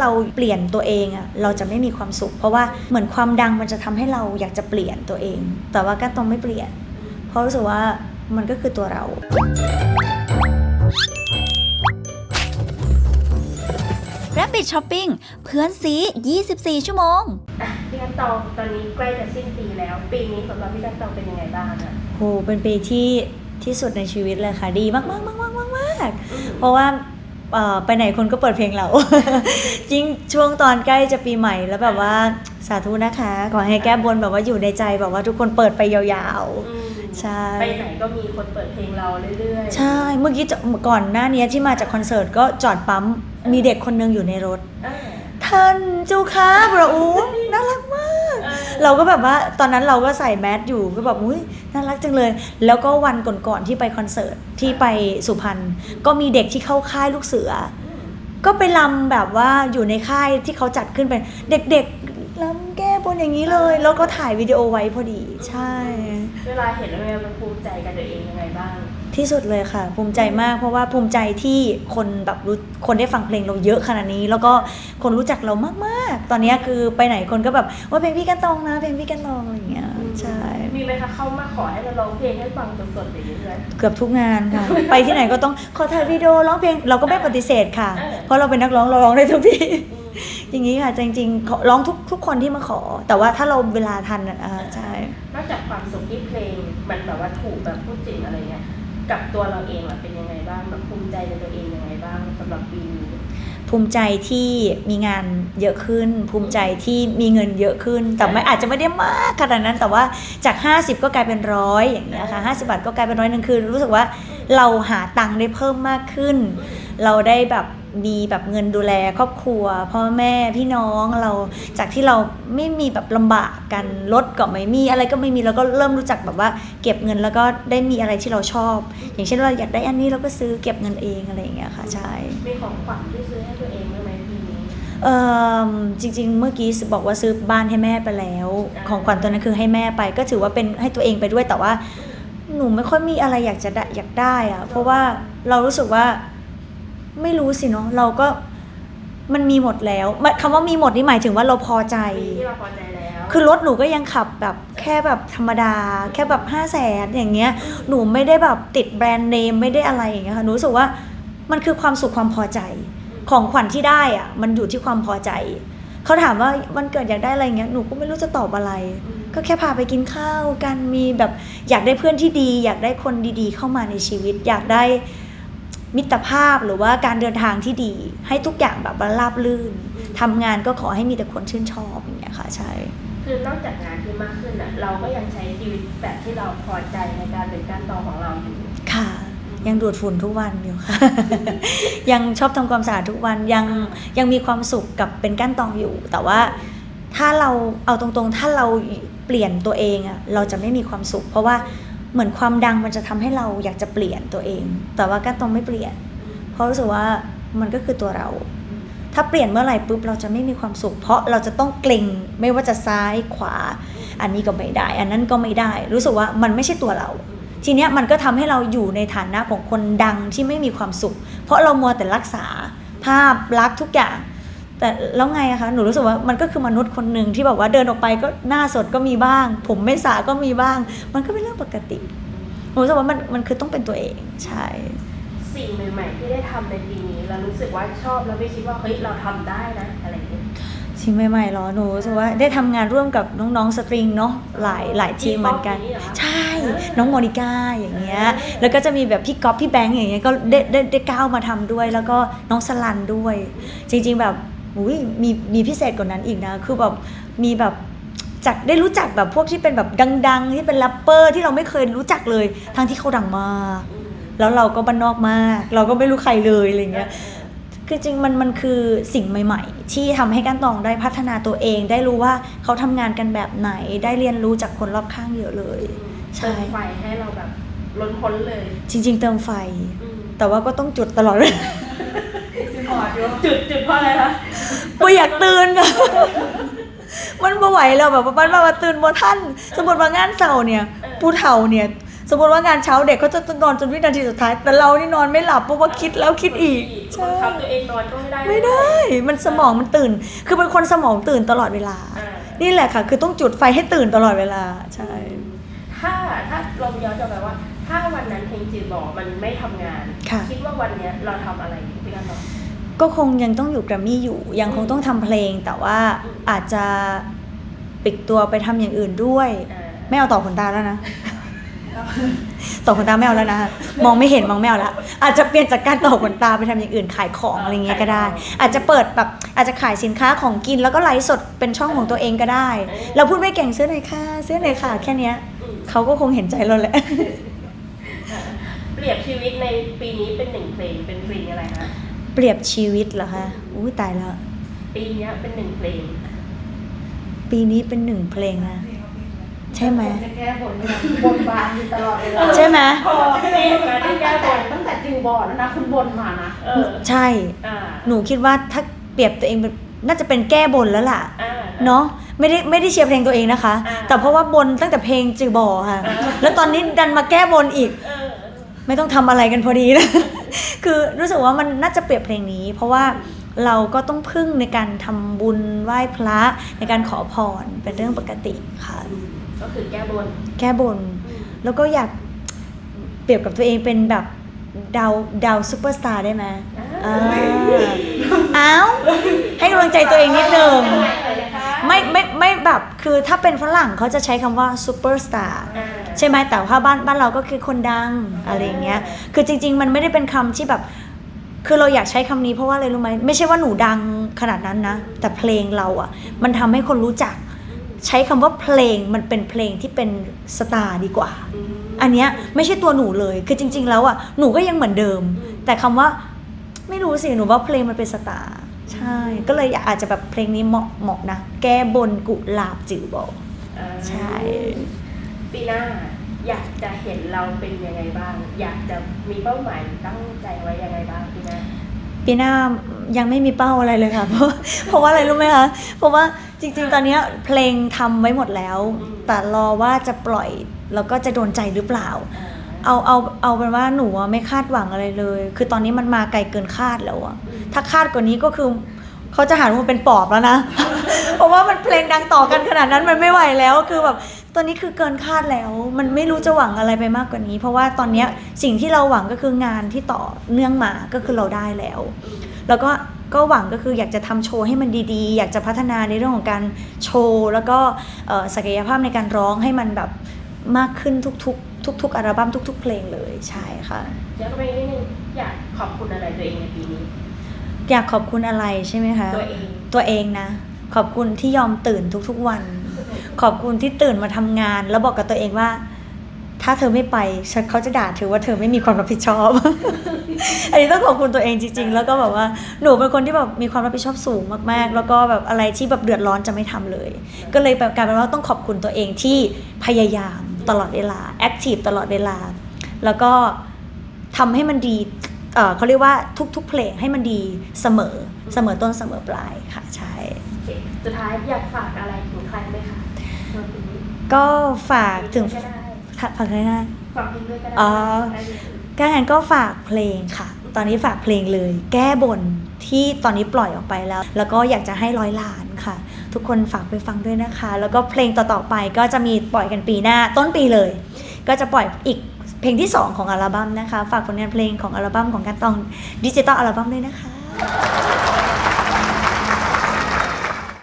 เราเปลี่ยนตัวเองอะเราจะไม่มีความสุข เพราะว่าเหมือนความดังมันจะทำให้เราอยากจะเปลี่ยนตัวเอง แต่ว่าก้านตองไม่เปลี่ยน เพราะรู้สึกว่ามันก็คือตัวเรา Rabbit Shopping เพื่อนซี 24 ชั่วโมงอะพี่กันตองตอนนี้ใกล้จะสิ้นปีแล้ว ปีนี้สำหรับพี่กันตองเป็นยังไงบ้างอะโหเป็นปีที่ที่สุดในชีวิตเลยค่ะ ดีมากมากมากมากมากมากเพราะว่าเอ่อ ไปไหนคนก็เปิดเพลงเรา จริงช่วงตอนใกล้จะปีใหม่แล้วแบบว่าสาธุนะคะ ขอให้แก้บนแบบว่าอยู่ในใจแบบว่าทุกคนเปิดไปยาวอืมๆใช่ ไปไหนก็มีคนเปิดเพลงเราเรื่อยๆ ใช่ เมื่อกี้จะก่อนหน้านี้ที่มาจากคอนเสิร์ตก็จอดปั๊มมีเด็กคนนึงอยู่ในรถอ่าท่านเจ้าค่ะประอูน่ารักมาก เราก็แบบว่าตอนนั้นเราก็ใส่แมสอยู่ก็แบบอุ้ยน่ารักจังเลย แล้วก็วันก่อนๆที่ไปคอนเสิร์ตที่ไปสุพรรณก็มีเด็กที่เข้าค่ายลูกเสือ ก็ไปลำแบบว่าอยู่ในค่ายที่เขาจัดขึ้นเป็นเด็กๆลำแก้ บนอย่างนี้เลย แล้วก็ถ่ายวิดีโอไว้พอดี ใช่ เวลาเห็นแล้วมันภูมิใจกับตัวเองยังไงบ้าง ที่สุดเลยค่ะ ภูมิใจมากเพราะว่าภูมิใจที่คนแบบรู้คนได้ฟังเพลงเราเยอะขนาดนี้ แล้วก็คนรู้จักเรามากๆ ตอนนี้คือไปไหนคนก็แบบว่าเพลงพี่กันตองนะเพลงพี่กันตองอะไรอย่างเงี้ยใช่มีไหมคะเข้ามาขอให้เราร้องเพลงให้ฟังสดๆอย่างนี้เลยเกือบทุกงานค่ะ ไปที่ไหนก็ต้องขอถ่ายวิดีโอร้องเพลงเราก็ไม่ปฏิเสธค่ะเออเพราะเราเป็นนักร้องเราร้องได้ทุกที่ อืมอย่างนี้ค่ะจริงๆขอร้องทุกทุกคนที่มาขอ แต่ว่าถ้าเราเวลาทันอะอ่าใช่นอกจากความสุขที่เพลงมันแบบว่าถูกแบบพูดจริงอะไรเงี้ยกับตัวเราเองล่ะเป็นยังไงบ้างแบบภูมิใจในตัวเองยังไงบ้างสำหรับปีนี้ภูมิใจที่มีงานเยอะขึ้น ภูมิใจที่มีเงินเยอะขึ้น แต่ไม่อาจจะไม่ได้มากขนาดนั้นแต่ว่าจาก 50 ก็กลายเป็นร้อยอย่างเงี้ยค่ะ50บาทก็กลายเป็นร้อยหนึ่งคือ รู้สึกว่าเราหาตังค์ได้เพิ่มมากขึ้น เราได้แบบมีแบบเงินดูแลครอบครัวพ่อแม่พี่น้องเราจากที่เราไม่มีแบบลำบากกันรถก็ไม่มีอะไรก็ไม่มีเราก็เริ่มรู้จักแบบว่า เก็บเงินแล้วก็ได้มีอะไรที่เราชอบ อย่างเช่นเราอยากได้อันนี้เราก็ซื้อเก็บเงินเองอะไรอย่างเงี้ยค่ะใช่มีของขวัญที่ซื้อให้ตัวเองบ้างไหมปีนี้เออจริง ๆ เมื่อกี้บอกว่าซื้อบ้านให้แม่ไปแล้วอ่าของขวัญตัวนั้นคือให้แม่ไป ก็ถือว่าเป็นให้ตัวเองไปด้วยแต่ว่าหนูไม่ค่อยมีอะไรอยากจะได้อยากได้อะเพราะว่าเรารู้สึกว่า ไม่รู้สิเนาะเราก็มันมีหมดแล้วมันคำว่ามีหมดนี่หมายถึงว่าเราพอใจปีที่เราพอใจแล้ว คือรถหนูก็ยังขับแบบแค่แบบธรรมดา แค่แบบห้าแสนอย่างเงี้ย หนูไม่ได้แบบติดแบรนด์เนมไม่ได้อะไรอย่างเงี้ยค่ะหนูรู้สึกว่ามันคือความสุขความพอใจ ของขวัญที่ได้อะมันอยู่ที่ความพอใจ เขาถามว่าวันเกิดอยากได้อะไรเงี้ยหนูก็ไม่รู้จะตอบอะไรก็แค่พาไปกินข้าวกันมีแบบอยากได้เพื่อนที่ดี อยากได้คนดีๆ เข้ามาในชีวิต อยากได้ มิตรภาพหรือว่าการเดินทางที่ดี ให้ทุกอย่างแบบว่าราบลื่นทำงานก็ขอให้มีแต่คนชื่นชอบอย่างเงี้ยค่ะใช่คือนอกจากงานที่มากขึ้นอะเราก็ยังใช้ชีวิตแบบที่เราพอใจในการเป็นการตองของเราอยู่ค่ะ ยังดูดฝุ่นทุกวันอยู่ค่ะ ยังชอบทำความสะอาดทุกวันยังยังมีความสุขกับเป็นก้านตองอยู่ แต่ว่าถ้าเราเอาตรงๆ ถ้าเราเปลี่ยนตัวเองอะเราจะไม่มีความสุข เพราะว่า เหมือนความดังมันจะทำให้เราอยากจะเปลี่ยนตัวเอง แต่ว่าก้านตองไม่เปลี่ยน เพราะรู้สึกว่ามันก็คือตัวเรา ถ้าเปลี่ยนเมื่อไหร่ปุ๊บเราจะไม่มีความสุข เพราะเราจะต้องเกรงไม่ว่าจะซ้ายขวา อันนี้ก็ไม่ได้ อันนั้นก็ไม่ได้ รู้สึกว่ามันไม่ใช่ตัวเรา ทีเนี้ยมันก็ทำให้เราอยู่ในฐานะของคนดังที่ไม่มีความสุข เพราะเรามัวแต่รักษา ภาพลักษณ์ทุกอย่าง แต่แล้วไงอะคะหนูรู้สึกว่ามันก็คือมนุษย์คนหนึ่งที่แบบว่าเดินออกไปก็หน้าสดก็มีบ้าง ผมไม่สระก็มีบ้าง มันก็เป็นเรื่องปกติหนูรู้สึกว่ามันมันคือต้องเป็นตัวเองใช่สิ่งใหม่ๆที่ได้ทำในปีนี้แล้วรู้สึกว่าชอบแล้วไม่คิดว่าเฮ้ยเราทำได้นะอะไรอย่างเงี้ยสิ่งใหม่ๆเหรอหนูรู้สึกว่าได้ทำงานร่วมกับน้องๆสตริงเนาะหลายหลายทีมเหมือนกันมีป๊อปอย่างนี้เหรอใช่น้องโมนิก้าอย่างเงี้ยแล้วก็จะมีแบบพี่ก๊อฟพี่แบงค์อย่างเงี้ยก็ได้ได้ได้ก้าวมาทำด้วย แล้วก็น้องสลันด้วย จริง ๆแบบ อุ้ยมีมีพิเศษกว่านั้นอีกนะ คือแบบมีแบบจากได้รู้จักแบบพวกที่เป็นแบบดัง ๆ ที่เป็นแรปเปอร์ที่เราไม่เคยรู้จักเลย ทั้งที่เขาดังมากแล้วเราก็บ้านนอกมาก เราก็ไม่รู้ใครเลยอะไรเงี้ยคือจริงมันมันคือสิ่งใหม่ ๆ ที่ทำให้ก้านตองได้พัฒนาตัวเอง ได้รู้ว่าเขาทำงานกันแบบไหน ได้เรียนรู้จากคนรอบข้างเยอะเลย ใช่เติมไฟให้เราแบบล้นพ้นเลย จริง ๆ เติมไฟอืมแต่ว่าก็ต้องจุดตลอดเลย จุดจุดเพราะอะไรคะไม่อยากตื่นค่ะมันไม่ไหวแล้วแบบว่ามันแบบว่าตื่นบ่ท่าน สมมติว่างานเสาร์เนี่ย ผู้เฒ่าเนี่ย สมมติว่างานเช้าเด็กเขาจะนอนจนวินาทีสุดท้าย แต่เรานี่นอนไม่หลับเพราะว่าคิดแล้วคิดอีกบัใช่งคับตัวเองนอนก็ไม่ได้ไม่ได้ มันสมองมันตื่น คือเป็นคนสมองตื่นตลอดเวลาอ่านี่แหละค่ะ คือต้องจุดไฟให้ตื่นตลอดเวลาใช่ถ้าถ้าเราย้อนกลับไปว่า ถ้าวันนั้นเพลงจีบอกมันไม่ทำงานค่ะคิดว่าวันเนี้ยเราทำอะไรพี่กันบอก ก็คงยังต้องอยู่แกรมมี่อยู่ ยังคงต้องทำเพลง แต่ว่าอาจจะปิดตัวไปทำอย่างอื่นด้วยอ่าไม่เอาต่อขนตาแล้วนะต่อขนตาไม่เอาแล้วนะมองไม่เห็นมองไม่เอาแล้วอาจจะเปลี่ยนจากการต่อขนตาไปทำอย่างอื่นขายของอะไรเงี้ยก็ได้ อาจจะเปิดแบบอาจจะขายสินค้าของกินแล้วก็ไลฟ์สดเป็นช่องของตัวเองก็ได้ เราพูดไม่เก่งซื้อหน่อยค่ะซื้อหน่อยค่ะ แค่เนี้ยอืมเขาก็คงเห็นใจเราแหละเปรียบชีวิตในปีนี้เป็นหนึ่งเพลงเป็นเพลงอะไรคะเปรียบชีวิตเหรอคะอุ้ยตายแล้ว ปีเนี้ยเป็นหนึ่งเพลง ปีนี้เป็นหนึ่งเพลงนะ ใช่ไหมจะแก้บนเนี่ยบนบานอยู่ตลอดเวลาใช่ไหมพอเพลงมาได้ตั้งแก้บแต่นตั้งแต่จิวบอร์ดแล้วนะคุณบนมานะเออใช่อ่าหนูคิดว่าถ้าเปรียบตัวเองเป็นน่าจะเป็นแก้บนแล้วล่ะอ่าเนาะไม่ได้ไม่ได้เชียร์เพลงตัวเองนะคะอ่าแต่เพราะว่าบนตั้งแต่เพลงจือบอค่ะอ่าแล้วตอนนี้ดันมาแก้บนอีกเออไม่ต้องทำอะไรกันพอดีนะ คือรู้สึกว่ามันน่าจะเปรียบเพลงนี้ เพราะว่าเราก็ต้องพึ่งในการทำบุญไหว้พระในการขอพรเป็นเรื่องปกติค่ะ ก็คือแก้บน แก้บน แล้วก็อยากเปรียบกับตัวเองเป็นแบบดาวดาวซูเปอร์สตาร์ได้ไหมอ่าอ้าว ให้กำลังใจตัวเองนิดนึง ไม่ไม่ไม่แบบคือถ้าเป็นฝรั่งเขาจะใช้คำว่าซูเปอร์สตาร์อ่าใช่ไหมแต่ว่าบ้านบ้านเราก็คือคนดังอะไรอย่างเงี้ยคือจริง ๆ มันไม่ได้เป็นคำที่แบบ คือเราอยากใช้คำนี้เพราะว่าอะไรรู้ไหมไม่ใช่ว่าหนูดังขนาดนั้นนะ แต่เพลงเราอะ่ะ มันทำให้คนรู้จัก ใช้คำว่าเพลงมันเป็นเพลงที่เป็นสตาร์ดีกว่าอืมอันเนี้ยไม่ใช่ตัวหนูเลย คือจริง ๆ แล้วอะหนูก็ยังเหมือนเดิม แต่คำว่าไม่รู้สิหนูว่าเพลงมันเป็นสตาร์ ใช่ ก็เลยอาจจะแบบเพลงนี้เหมาะเหมาะนะ แก้บนกุหลาบจือบอกอ่าใช่ ปีหน้าอยากจะเห็นเราเป็นยังไงบ้าง อยากจะมีเป้าหมายตั้งใจไว้ยังไงบ้างปีหน้าปีหน้ายังไม่มีเป้าอะไรเลยค่ะ เพราะเพราะว่าอะไรรู้ไหมคะ เพราะว่าจริง ๆ ตอนเนี้ยเพลงทำไว้หมดแล้วอืมแต่รอว่าจะปล่อยแล้วก็จะโดนใจหรือเปล่าอ่า เอาเอาเอาเป็นว่าหนูอะไม่คาดหวังอะไรเลย คือตอนนี้มันมาไกลเกินคาดแล้วอะถ้าคาดกว่านี้ก็คือเขาจะหาว่าเป็นปอบแล้วนะ เพราะว่ามันเพลงดังต่อกันขนาดนั้นมันไม่ไหวแล้วคือแบบตอนนี้คือเกินคาดแล้ว มันไม่รู้จะหวังอะไรไปมากกว่านี้ เพราะว่าตอนเนี้ยสิ่งที่เราหวังก็คืองานที่ต่อเนื่องมาก็คือเราได้แล้ว แล้วก็ก็หวังก็คืออยากจะทำโชว์ให้มันดีๆ อยากจะพัฒนาในเรื่องของการโชว์ แล้วก็ศักยภาพในการร้องให้มันแบบมากขึ้นทุกๆ ทุก ๆ อัลบั้มทุก ๆ เพลงเลยใช่ค่ะเดี๋ยวก็ไปนิดนึงอยากขอบคุณอะไรตัวเองในปีนี้ อยากขอบคุณอะไรใช่ไหมคะตัวเองตัวเองนะ ขอบคุณที่ยอมตื่นทุก ๆ วัน ขอบคุณที่ตื่นมาทำงาน แล้วบอกกับตัวเองว่า ถ้าเธอไม่ไปฉันเขาจะด่าเธอว่าเธอไม่มีความรับผิดชอบ อันนี้ต้องขอบคุณตัวเองจริง ๆ แล้วก็แบบว่าหนูเป็นคนที่แบบมีความรับผิดชอบสูงมากๆ แล้วก็แบบอะไรที่แบบเดือดร้อนจะไม่ทำเลย ก็เลยแบบกลายเป็นว่าต้องขอบคุณตัวเองที่พยายาม ตลอดเวลาแอคทีฟตลอดเวลา แล้วก็ทำให้มันดีเอ่อเขาเรียกว่าทุกๆเพลงให้มันดีเสมอเสมอต้นเสมอปลายค่ะใช่โอเคสุดท้ายอยากฝากอะไรถึงใครไหมคะในปีนี้ก็ฝากถึงก็ได้ฝากอะไรนะฝากเพลงด้วยก็ได้อ๋อได้เลยก็งั้นก็ฝากเพลงค่ะ ตอนนี้ฝากเพลงเลย แก้บน ที่ตอนนี้ปล่อยออกไปแล้ว แล้วก็อยากจะให้ร้อยล้านค่ะ ทุกคนฝากไปฟังด้วยนะคะ แล้วก็เพลงต่อๆไปก็จะมีปล่อยกันปีหน้าต้นปีเลย ก็จะปล่อยอีกเพลงที่ 2 ของอัลบั้มนะคะ ฝากผลงานเพลงของอัลบั้มของการตองดิจิตอลอัลบั้มด้วยนะคะ